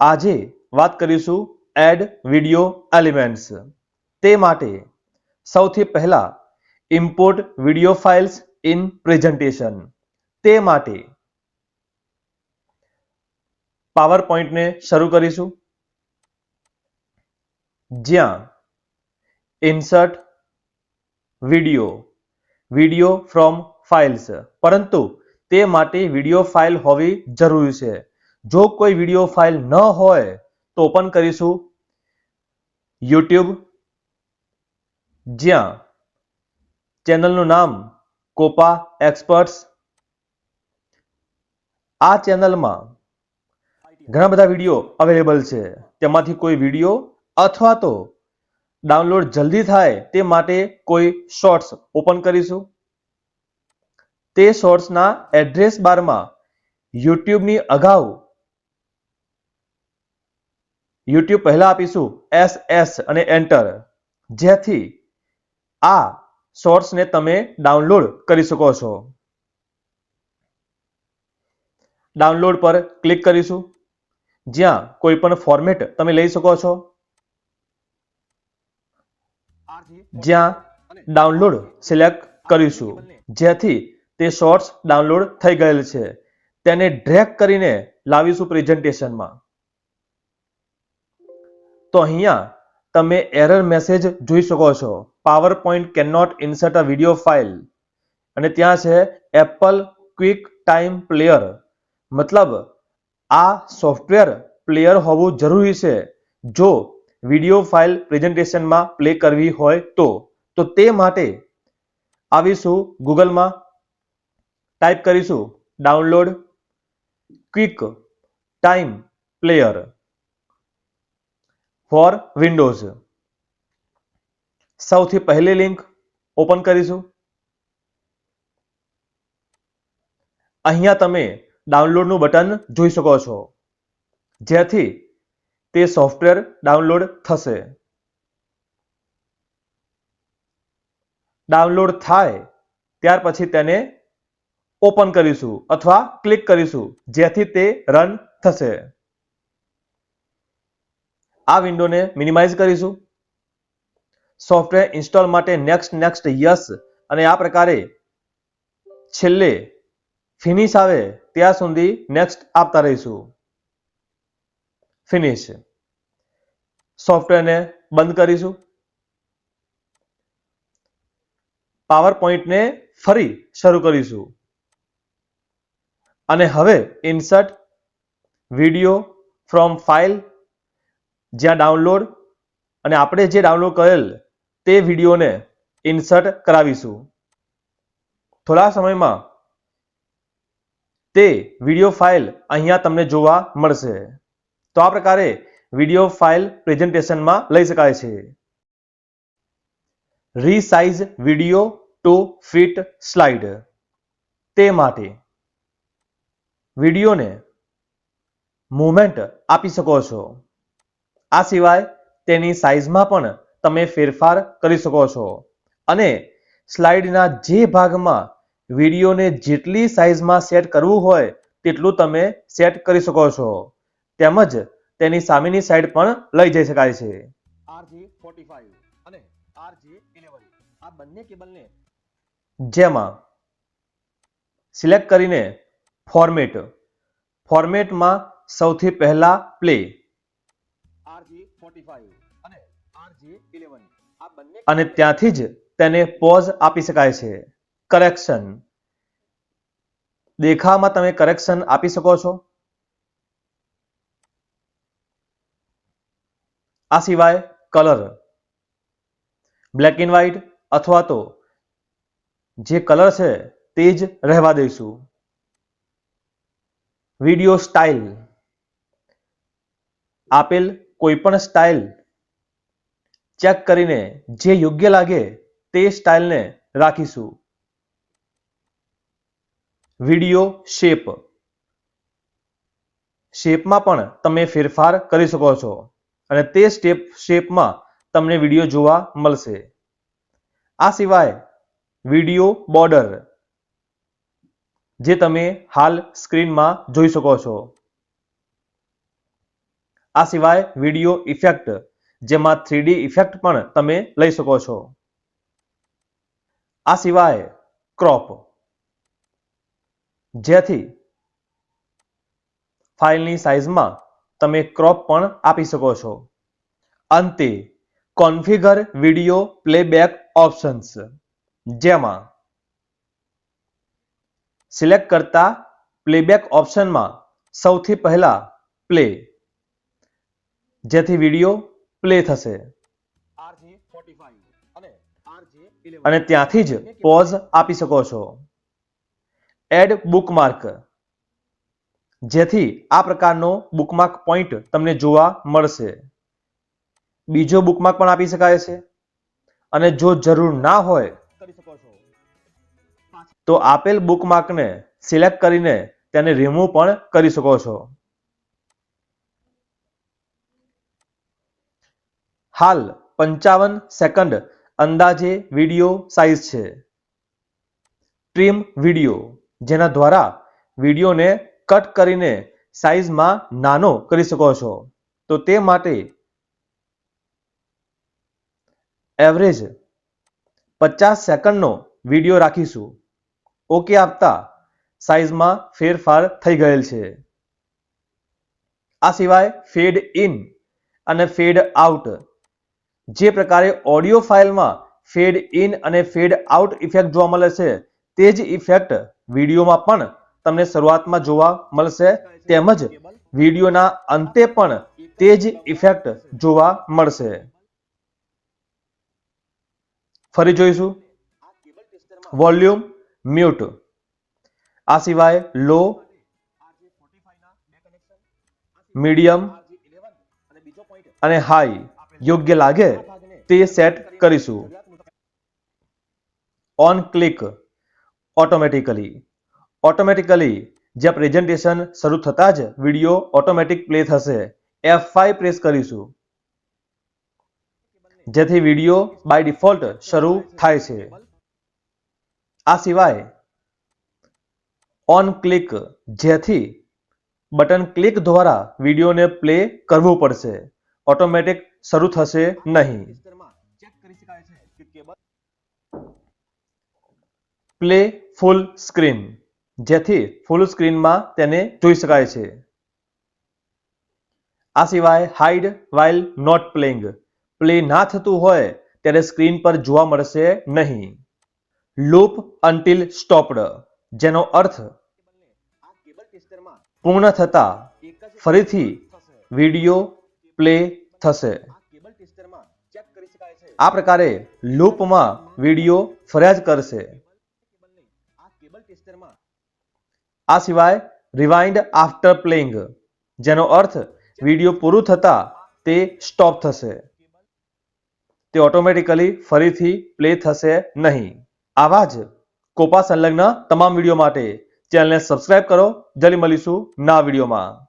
આજે વાત કરીશું એડ વિડિયો એલિમેન્ટ્સ. તે માટે સૌથી પહેલા import video files in presentation. તે માટે પાવર પોઈન્ટને શરૂ કરીશું. જ્યાં insert video video from files. પરંતુ તે માટે વિડિયો ફાઇલ હોવી જરૂરી છે. જો કોઈ વીડિયો ફાઇલ ન હોય, તો ઓપન કરીશું. યુટ્યુબ જ્યાં ચેનલનું નામ કોપા એક્સપર્ટ્સ. આ ચેનલમાં ઘણા બધા વીડિયો અવેલેબલ છે. તેમાંથી કોઈ વીડિયો અથવા તો ડાઉનલોડ જલ્દી થાય તે માટે કોઈ શોર્ટ્સ ઓપન કરીશું. તે શોર્ટ્સના એડ્રેસ બારમાં યુટ્યુબની અગાઉ યુટ્યુબ પહેલા આપીશું. એસ એસ અને એન્ટર જેથી આ શોર્ટ્સને તમે ડાઉનલોડ કરી શકો છો. ડાઉનલોડ પર ક્લિક કરીશું. જ્યાં કોઈ પણ ફોર્મેટ તમે લઈ શકો છો. જ્યાં ડાઉનલોડ સિલેક્ટ કરીશું. જેથી તે શોર્ટ્સ ડાઉનલોડ થઈ ગયેલ છે. તેને ડ્રેગ કરીને લાવીશું પ્રેઝન્ટેશનમાં તો અહીંયા તમે એરર મેસેજ જોઈ શકો છો. PowerPoint can not insert a video file અને ત્યાં છે એપલ ક્વિક ટાઈમ પ્લેયર મતલબ આ સોફ્ટવેર પ્લેયર હોવું જરૂરી છે. જો વીડિયો ફાઇલ પ્રેઝન્ટેશનમાં પ્લે કરવી હોય તો તો તે માટે આવીશું ગૂગલમાં. ટાઈપ કરીશું download QuickTime player for Windows. સૌથી પહેલી લિંક ઓપન કરીશું. અહીંયા તમે ડાઉનલોડનું બટન જોઈ શકો છો. જેથી તે સોફ્ટવેર ડાઉનલોડ થશે. ડાઉનલોડ થાય ત્યાર પછી તેને ઓપન કરીશું અથવા ક્લિક કરીશું, જેથી તે રન થશે. આ વિન્ડોને મિનિમાઇઝ કરીશું. સોફ્ટવેર ઇન્સ્ટોલ માટે નેક્સ્ટ નેક્સ્ટ યસ અને આ પ્રકારે છેલ્લે ફિનિશ આવે ત્યાં સુધી નેક્સ્ટ આપતા રહીશું. ફિનિશ સોફ્ટવેરને બંધ કરીશું. પાવર પોઈન્ટને ફરી શરૂ કરીશું. અને હવે ઇન્સર્ટ વીડિયો ફ્રોમ ફાઇલ જ્યાં ડાઉનલોડ અને આપણે જે ડાઉનલોડ કરેલ તે વિડીયોને ઇન્સર્ટ કરાવીશું. થોડા સમયમાં તે વીડિયો ફાઇલ અહીંયા તમને જોવા મળશે. તો આ પ્રકારે વીડિયો ફાઇલ પ્રેઝન્ટેશનમાં લઈ શકાય છે. Resize video to fit slide તે માટે વિડીયોને મુવમેન્ટ આપી શકો છો. આ સિવાય તેની સાઇઝમાં પણ તમે ફેરફાર કરી શકો છો. અને સ્લાઇડના જે ભાગમાં વિડીયોને જેટલી સાઇઝમાં સેટ કરવું હોય તેટલું તમે સેટ કરી શકો છો. તેમજ તેની સામેની સાઈડ પણ લઈ જઈ શકાય છે. RJ 45 અને 11 આ બંને કેબલને જેમાં સિલેક્ટ કરીને ફોર્મેટ ફોર્મેટમાં સૌથી પહેલા પ્લે RJ 45 અને RJ 11 આ બંને અને ત્યાંથી જ તેને પોઝ આપી શકાય છે. કરેક્શન દેખામાં તમે કરેક્શન આપી શકો છો. આ સિવાય કલર બ્લેક એન્ડ વ્હાઇટ અથવા તો જે કલર છે તે જ રહેવા દઈશું. વીડિયો સ્ટાઇલ આપેલ કોઈ પણ સ્ટાઇલ ચેક કરીને જે યોગ્ય લાગે તે સ્ટાઇલને રાખીશું. વીડિયો શેપ શેપમાં પણ તમે ફેરફાર કરી શકો છો અને તે સ્ટેપ શેપમાં તમને વીડિયો જોવા મળશે. આ સિવાય વીડિયો બોર્ડર જે તમે હાલ સ્ક્રીનમાં જોઈ શકો છો. આ સિવાય વીડિયો ઇફેક્ટ, જેમાં થ્રીડી ઇફેક્ટ પણ તમે લઈ શકો છો. આ સિવાય ક્રોપ. જેથી ફાઇલની સાઇઝમાં તમે ક્રોપ પણ આપી શકો છો. અંતે, કોન્ફિગર વીડિયો પ્લેબેક ઓપ્શન્સ, જેમાં સિલેક્ટ કરતા પ્લેબેક ઓપ્શનમાં સૌથી પહેલા પ્લે જેથી વીડિયો પ્લે થશે. અને RJ 11 અને ત્યાંથી જ પોઝ આપી શકો છો. Add bookmark. જેથી આ પ્રકારનો બુકમાર્ક પોઈન્ટ તમને જોવા મળશે. બીજો બુકમાર્ક પણ આપી શકાય છે. અને જો જરૂર ના હોય તો આપેલ બુકમાર્કને સિલેક્ટ કરીને તેને રિમૂવ પણ કરી શકો છો. હાલ પંચાવન સેકન્ડ અંદાજે વીડિયો સાઇઝ છે. ટ્રીમ વીડિયો, જેના દ્વારા વિડીયોને કટ કરીને સાઇઝમાં નાનો કરી શકો છો. તો તે માટે એવરેજ પચાસ સેકન્ડનો વીડિયો રાખીશું. ઓકે આપતા સાઇઝમાં ફેરફાર થઈ ગયેલ છે. આ સિવાય ફેડ ઇન અને ફેડ આઉટ જે પ્રકારે ઓડિયો ફાઇલમાં ફેડ ઇન અને ફેડ આઉટ ઇફેક્ટ જોવા મળે છે, તે જ ઇફેક્ટ વિડીયોમાં પણ તમને શરૂઆતમાં જોવા મળશે. તેમજ વિડીયોના અંતે પણ તે જ ઇફેક્ટ જોવા મળશે. ફરી જોઈશું. વોલ્યુમ મ્યુટ આ સિવાય લો RJ 45 ના બે કનેક્શન મીડિયમ RJ 11 અને બીજો પોઈન્ટ અને હાઈ યોગ્ય લાગે તે સેટ કરીશું ઓન ક્લિક ઓટોમેટિકલી ઓટોમેટિકલી જે પ્રેઝન્ટેશન શરૂ થતાં જ વીડિયો ઓટોમેટિક પ્લે થશે F5 પ્રેસ કરીશું જેથી વીડિયો બાય ડિફોલ્ટ શરૂ થાય છે આ સિવાય ઓન ક્લિક જેથી બટન ક્લિક દ્વારા વિડીયોને પ્લે કરવું પડશે ઓટોમેટિક શરૂ થશે નહીં. પ્લે ફૂલ સ્ક્રીન જેથી ફૂલ સ્ક્રીનમાં તેને જોઈ શકાય છે. આ સિવાય hide while not playing play ના થતું હોય ત્યારે સ્ક્રીન પર જોવા મળશે નહીં. લૂપ અન્ટિલ સ્ટોપ્ડ જેનો અર્થ પૂર્ણ થતા ફરીથી વીડિયો પ્લે થશે. આ પ્રકારે લૂપમાં વીડિયો ફર્યા કરશે. આ સિવાય રિવાઇન્ડ આફ્ટર પ્લેઇંગ જેનો અર્થ વીડિયો પૂરું થતા તે સ્ટોપ થશે. તે ઓટોમેટિકલી ફરીથી પ્લે થશે નહીં. આવા જ કોપા સંલગ્ન તમામ વીડિયો માટે ચેનલને સબસ્ક્રાઇબ કરો. જલ્દી મળીશું ના વિડીયોમાં.